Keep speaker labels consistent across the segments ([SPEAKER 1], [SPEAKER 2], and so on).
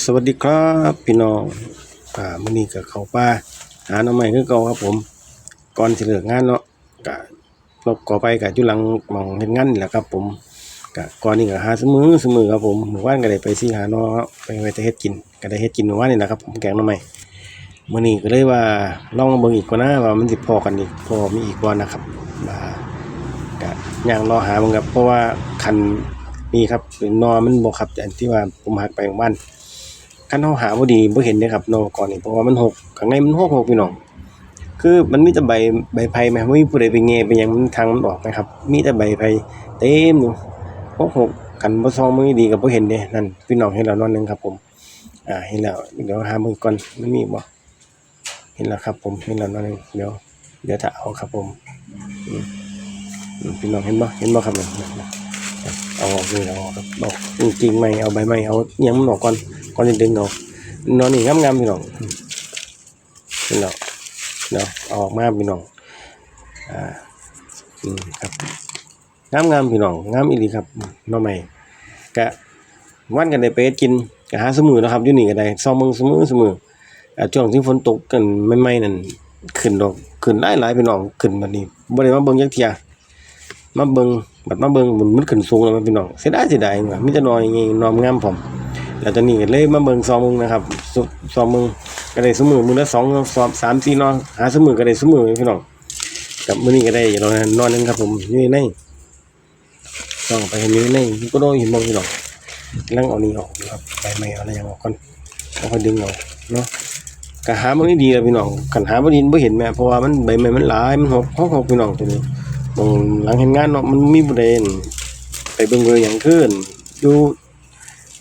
[SPEAKER 1] สวัสดีครับพี่น้องอ่ามื้อนี้ก็เข้าป่าหาหน่อไม้คือเก่าครับผม ก่อนสิเลิกงานเนาะก็ลบก่อไปก็อยู่หลังหม่องเฮ็ดงานนี่แหละครับ ผมก็ก่อนนี้ก็หาซุมื้อซุมื้อครับผมเมื่อวานก็ได้ไปสิหาหน่อไปไว้แต่เฮ็ดกินก็ได้เฮ็ดกินเมื่อวานนี่แหละครับผมแกงหน่อไม้มื้อนี้ก็เลยว่าลองมาเบิ่งอีกก่อนนะว่ามันสิพอกันอีกพอมีอีกบ่นะครับว่าก็ย่างรอหาเบิ่งครับเพราะว่าคันนี่ครับหนอมันบ่ครับอันที่ว่าผมหักไปเมื่อวาน คันเฮาหาบ่ดีบ่เห็นเด้ครับนอก่อนนี่เพราะว่ามันหกข้างในมันหกหกพี่น้อง คือมันมีแต่ใบใบไผ่แหมบ่มีผู้ใดไปแง่ไปหยังมันทางมันออกนะครับ มีแต่ใบไผ่เต็มอยู่หกหกคันบ่ซองมือดีก็บ่เห็นเด้นั่นพี่น้องเห็นแล้วนอนหนึงครับผม อ่าเห็นแล้วเดี๋ยวหามือก่อนมันมีบ่เห็นแล้วครับ ผมเห็นแล้วนอนหนึงเดี๋ยวเดี๋ยวถ้าเอาครับผมพี่น้องเห็นบ่เห็นบ่ครับเอาออกนี่เอาออกครับดอกจริงๆไหมเอาใบไม้เอายังมันออกก่อน ก่อนจะดึงเอานอนนี่งามๆพี่น้องพี่น้องเนาะอออกมาพี่น้องอ่าอืมครับงามงามๆพี่น้องงามอีหลีครับน้อใหม่กะวันกันได้ไปเฮ็ดกินกะหาสมือนะครับอยู่นี่ก็ได้ซอมมึงสมือสมืออ่าช่วงที่ฝนตกกันใหม่ๆนั่นขึ้นดอกขึ้นหลายๆพี่น้องขึ้นบัดนี้บ่ได้มาเบิ่งจักเทียมาเบิ่งบัดมาเบิ่งมันมันขึ้นสูงแล้วมันพี่น้องเสียดายเสียดายว่ามีแต่น้อยไงนอมงามพร้อม แล้วตอนนี้เลยมาเบิ่งซองมึงนะครับซองมึงก็ได้สมือมือละสองสอบสามสี่นอนหาสมือก็ได้สมือพี่น้องกับมือนี้ก็ได้นอนนอนนึงครับผมอยู่ในต้องไปเห็นอยู่ในก็โดนเห็นบ่พี่น้องกำลังเอานี่ออกนะครับใบไม้เอาอะไรอย่างออกก่อนแล้วค่อยดึงเอาเนาะก็หาบ่ดีๆแล้วพี่น้องคันหาบ่ดีบ่เห็นแม่เพราะว่ามันใบไม้มันหลายมันหกหกหกพี่น้องตัวนี้ตรงหลังเห็นงานเนาะมันมีบ่ได้ไปเบิ่งเลยหยังขึ้นอยู่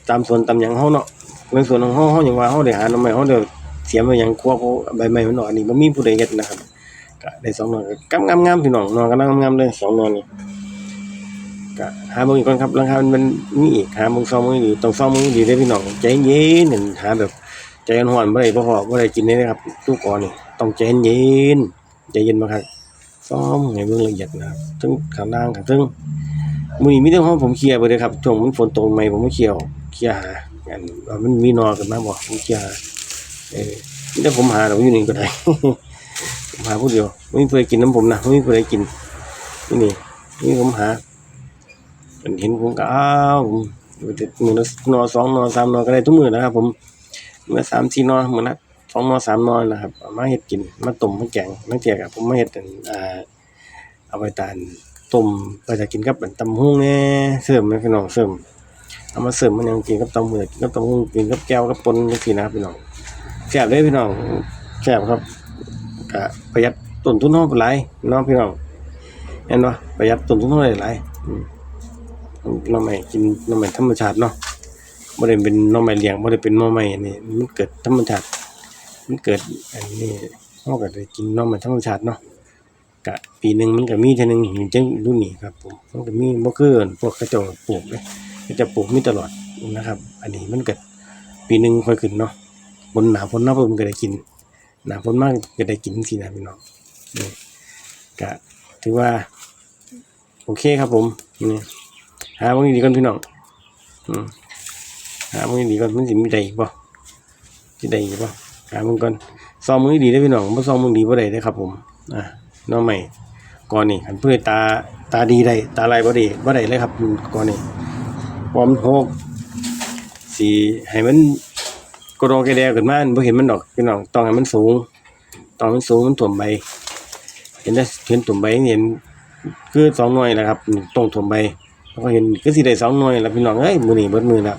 [SPEAKER 1] ตามสวนตามหยังเฮาเนาะในส่วนของเฮาเฮาหยังว่าเฮาได้หาหน่อไม้เฮาได้เสียมาหยังครัวเขาใบไม้มันเนอันนี้บ่มีผู้ใดเฮ็ดนะครับก็ได้สองหน่อก็กำงามๆพี่น้องหน่อกำลังงามๆเลยสองหน่อนี่ก็หาเบิ่งอีกก่อนครับราคามันมันมีอีกหาเบิ่งซองมือดีต้องซองมือดีเด้อพี่น้องใจเย็นนั่นหาแบบ ใจร้อนๆบ่ได้บ่พอบ่ได้กินได้นะครับทุกก่อนนี่ต้องใจเย็นใจเย็นมากครับซ้อมให้เบิ่งละเอียดนะครับทั้งข้างล่างข้างเทึงมื้อนี้มีแต่ของผมเคลียร์ไปเลยครับช่วงมันฝนตกใหม่ผมก็เคลียร์ เคลียหาอันว่ามันมีนอกันมาบ่ผมเคลียหาเออมีแต่ผมหาแล้วอยู่นี่ก็ได้ผมหาผู้เดียวไม่มีผู้ใดกินน้ำผมนะไม่มีผู้ใดกินนี่นี่นี่ผมหาเพิ่นเห็นผมก็อ้าวผมมือนอสองนอสามนอก็ได้ทุกมือนะครับ ผมเมื้อสามสี่นอมื้อละสองนอสามนอนะครับมาเฮ็ดกินมาต้มมาแกงมาเจียกับผมมาเฮ็ดอ่าเอาไปตานต้มก็จะกินกับเป็นตำหุ่งแน่เสริมไหมพี่น้องเสริม เอามาเสริมมันยังกินกับตำหุ่งกินกับตำหุ่งกินกับแก้วกับปนจังซี่นะครับพี่น้องแซ่บเลยพี่น้องแซ่บครับก็ประหยัดต้นทุนเฮาหลายเนาะพี่น้องเห็นบ่ประหยัดต้นทุนเฮาหลายอืมหน่อไม้กินน่อไม้ธรรมชาติเนาะบ่ได้เป็นน่อไม้เลี้ยงบ่ได้เป็นน่อไม้อันนี่มันเกิดธรรมชาติมันเกิดอันนี้เฮาก็ได้กินน่อไม้ธรรมชาติเนาะกะปีหนึ่งมันก็มีเท่านึงอย่างเช่นรุ่นนี้ครับผมมันก็มีบ่คือพวกเขาเจ้าปลูกเลย จะปลูกมีตลอดนะครับ อันนี้มันเก็ปีหนึ่งค่อยขึ้นเนาะบนหนาฝนหน้าฝนก็ได้กิน หนาฝนมากก็ได้กินสินะพี่น้องนี่ก็ถือว่า โอเคครับผมนี่หาบางดีก่อนพี่น้องอืมหาบางดีก่อนมันสิมีใดอีกบ่สิได้อีกบ่หาบางก่อนซอมมือดีได้พี่น้องบ่ซอมมือดีบ่ได้เด้ครับ ผมอะน้องใหม่ก่อนนี่คันเพื่อตาตาดีได้ตาลายบ่ดีบ่ได้เลยครับก่อนนี่ พร้อมโหกสีให้มันกระดองกระแดขึ้นมาบ่เห็นมันดอกพี่น้องต้องให้มันสูงต้องมันสูงมันถ่วมใบเห็นได้เห็นถ่วมใบเห็นคือสองหน่วยนะครับตรงถ่วมใบแล้วก็เห็นคือสีได้สองหน่วยแล้วพี่น้องเอ้ยมือหนีเบิดมือแล้ว